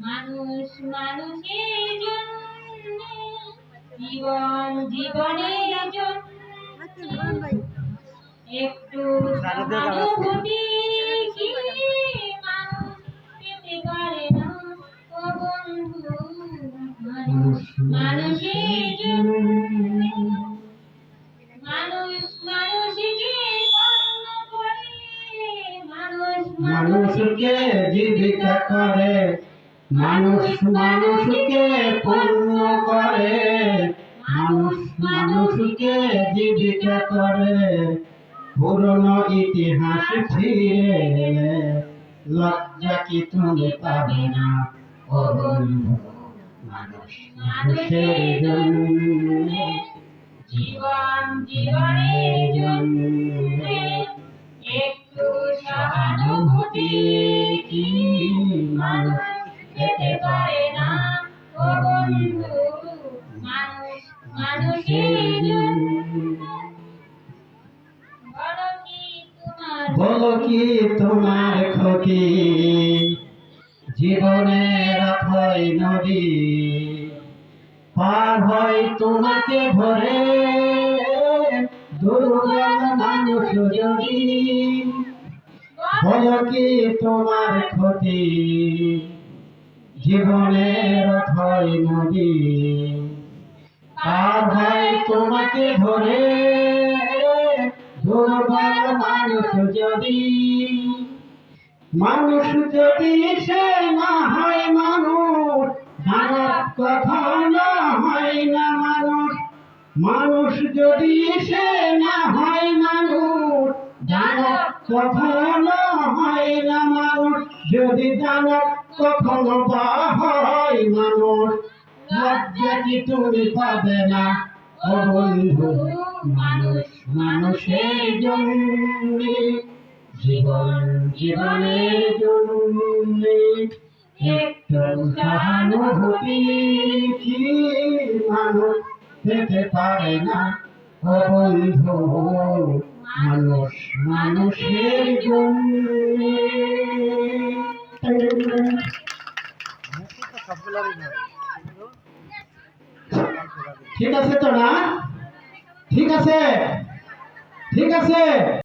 মানুষ মানুষের জন্য জীবন জীবনের জন্য একটু সহানুভূতি মানুষের জন্য মানুষকে জীবিকা করে, মানুষ মানুষকে পূর্ণ করে, মানুষ মানুষকে জীবিকা করে। পুরনো ইতিহাস ফিরে লজ্জা কি তুমি পাবে না? মানুষ মানুষের জন্য, জীবন জীবনের জন্য। সহানুভূতি কি মানুষ পেতে পারে না ও বন্ধু মানুষ মানুষের বলো কি তোমার ক্ষতি? জীবনের অথই নদী পার হয় তোমাকে ভরে দুর্গম মানুষ যদি বলো কি তোমার ক্ষতি? জীবনের অথই নদী। পার হয় তোমাকে ভরে দুর্বল মানুষ যদি মানুষ যদি সে না হয় মানুষ মানব কখনো হয় না মানুষ। মানুষ যদি সে না হয় মানুষ দানব কখনো হয় মানুষ। যদি দানব কখনো বা হয় মানুষ। লজ্জা কি তুমি পাবে না? বন্ধু, মানুষ মানুষের জন্য, জীবন জীবনের জন্য একটু সহানুভূতি কি মানুষ পেতে পারে না? ও বন্ধু মানুষ মানুষের জন্য ঠিক আছে তো না? ঠিক আছে? ঠিক আছে?